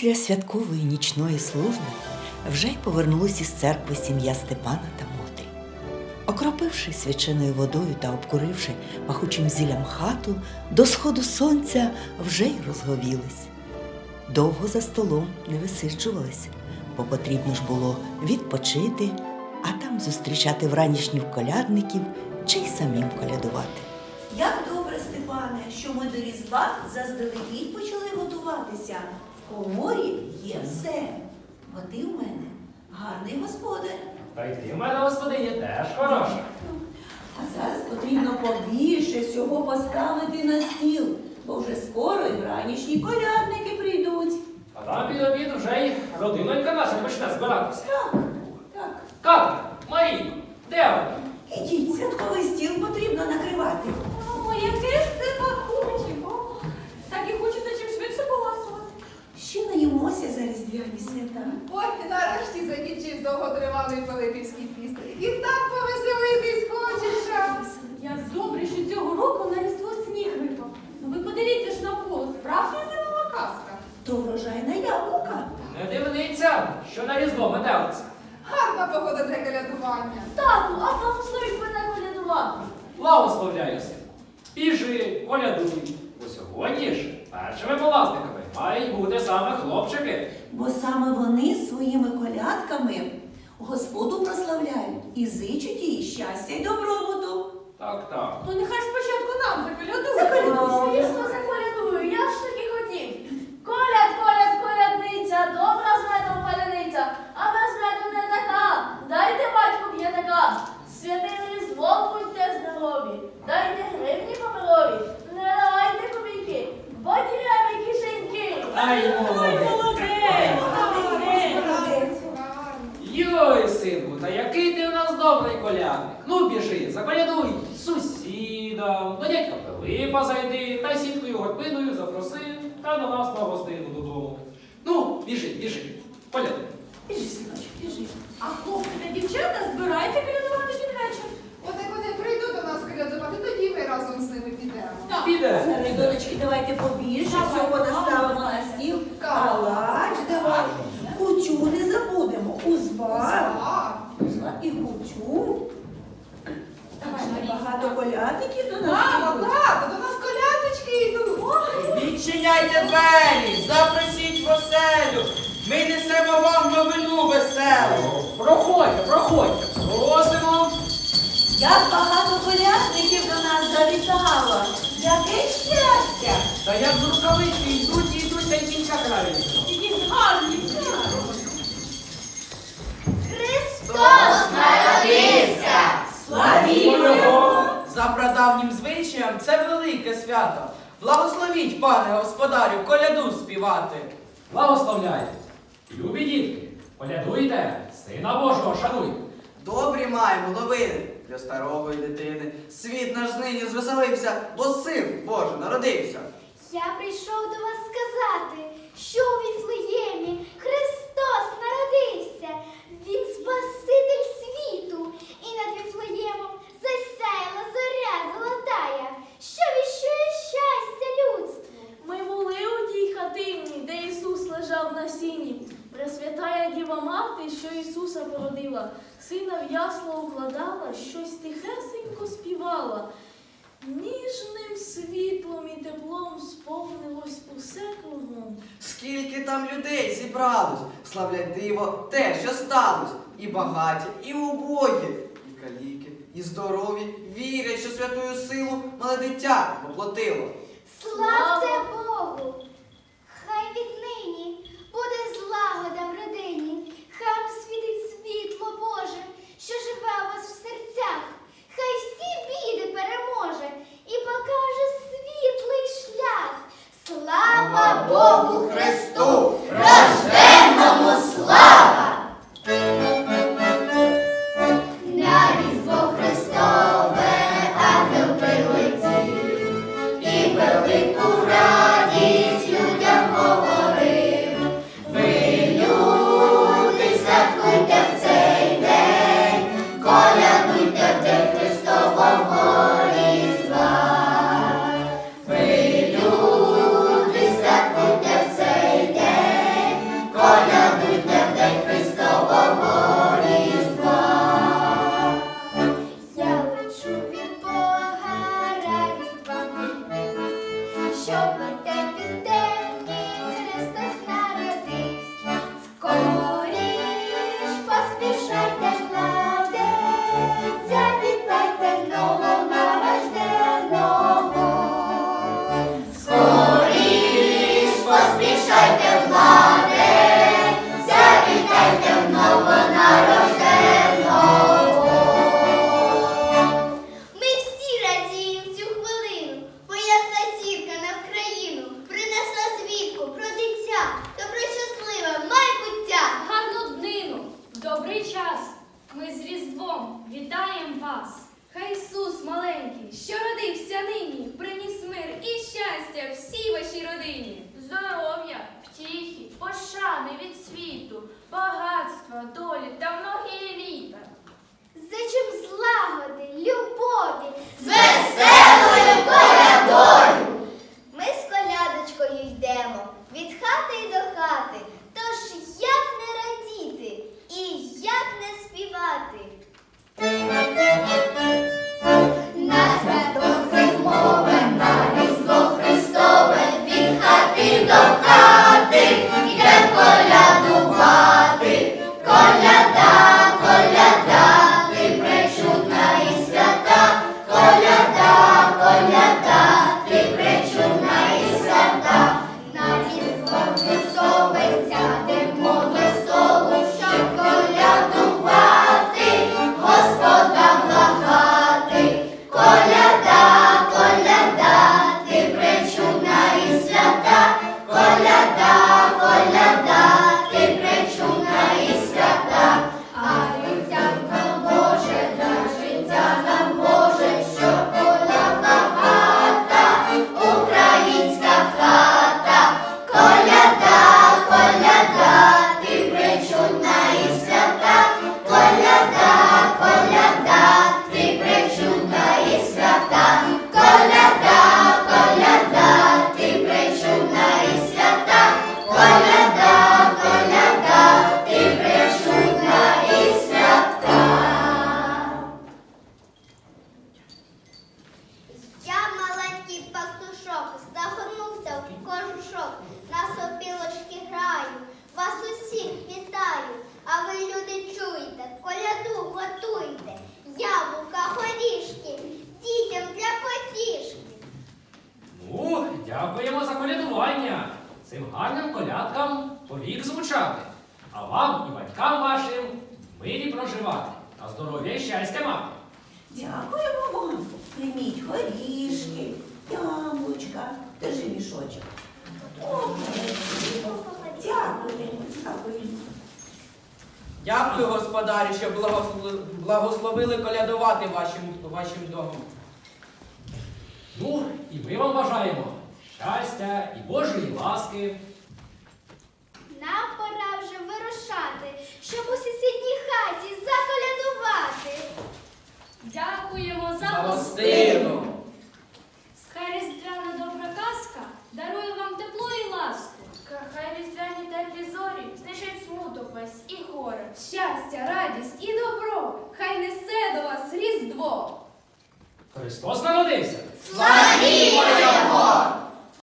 Після святкової нічної служби вже й повернулись із церкви сім'я Степана та Мотрі. Окропивши свяченою водою та обкуривши пахучим зіллям хату, до сходу сонця вже й розговілись. Довго за столом не висиджувались, бо потрібно ж було відпочити, а там зустрічати вранішніх колядників чи й самим колядувати. Як добре, Степане, що ми до Різдва заздалегідь почали готуватися. В коморі є все. Бо ти в мене гарний господар. Та й ти в мене господиня теж хороша. А зараз потрібно побільше всього поставити на стіл, бо вже скоро і вранішні колядники прийдуть. А там під обід вже й родинонька наша почне збиратися. Так, так. Катя, Марійко, де вона? Ідіть, святковий стіл потрібно накривати. О, яке ж це пахуче! О, Так і поласувати. Ще наїмося за різдвяні свята. Ой, нарешті закінчив довготривалий Пилипівський піст. І так повеселитись хочеться. Як добре, що цього року на різдво сніг випав. Ну ви подивіться ж навколо, справжня зимова казка. То врожайна яблука. Не дивиться, що на різдво метелиться. Гарна погода для колядування. Тату, а благословіть мене колядувати. Благословляюся. Біжи, колядуй. Бо сьогодні ж першими поласниками мають бути саме хлопчики. Бо саме вони своїми колядками Господу прославляють і зичуть їй щастя й добробуту. До нас на гостину додому. Ну, біжи, біжи, Поля. Біжи, синочок, біжи. А хлопці та дівчата збираються колядувати під вечір. От як вони прийдуть до нас колядувати, тоді ми разом з ними підемо. Так. Піде. Донечки, давайте побільше всього давай. наставимо на стіл. Калач давай. Кутю не забудемо. Узвар. Так. Узвар і кутю. Давай, багато колядників до нас Мамо, прийдуть. тато, до нас колядочки йдуть. Відчиняйте двері, запросіть в оселю. Ми несемо вам новину веселу. Проходьте, проходьте, просимо. Як багато колядників до нас завітало. Яке щастя! Та як з рукавички йдуть і йдуть, та й кінця краю. Які гарні. Христос народився! Славімо! За прадавнім звичаєм це велике свято. Благословіть, пане господарю, коляду співати. Благословляйте. Любі дітки, колядуйте, сина Божого шануйте. Добрі маємо новини для старої дитини. Світ наш нині звеселився, бо син Божий народився. Я прийшов до вас сказати, що у Віфлеємі щось тихесенько співала. Ніжним світлом і теплом сповнилось усе кругом. Скільки там людей зібралось, славлять диво те, що сталося. І багаті, і убогі, і каліки, і здорові, вірять, що святою силу мале дитя воплотило. Славте Дякуємо вам. Прийміть горішки, яблучка, держи мішочок. дякую. Дякую, господарі, що благословили колядувати вашим, вашим домом. Ну, і ми вам бажаємо щастя і Божої ласки. Нам пора вже вирушати, щоб у сусідній хаті заколя. Дякуємо за гостину!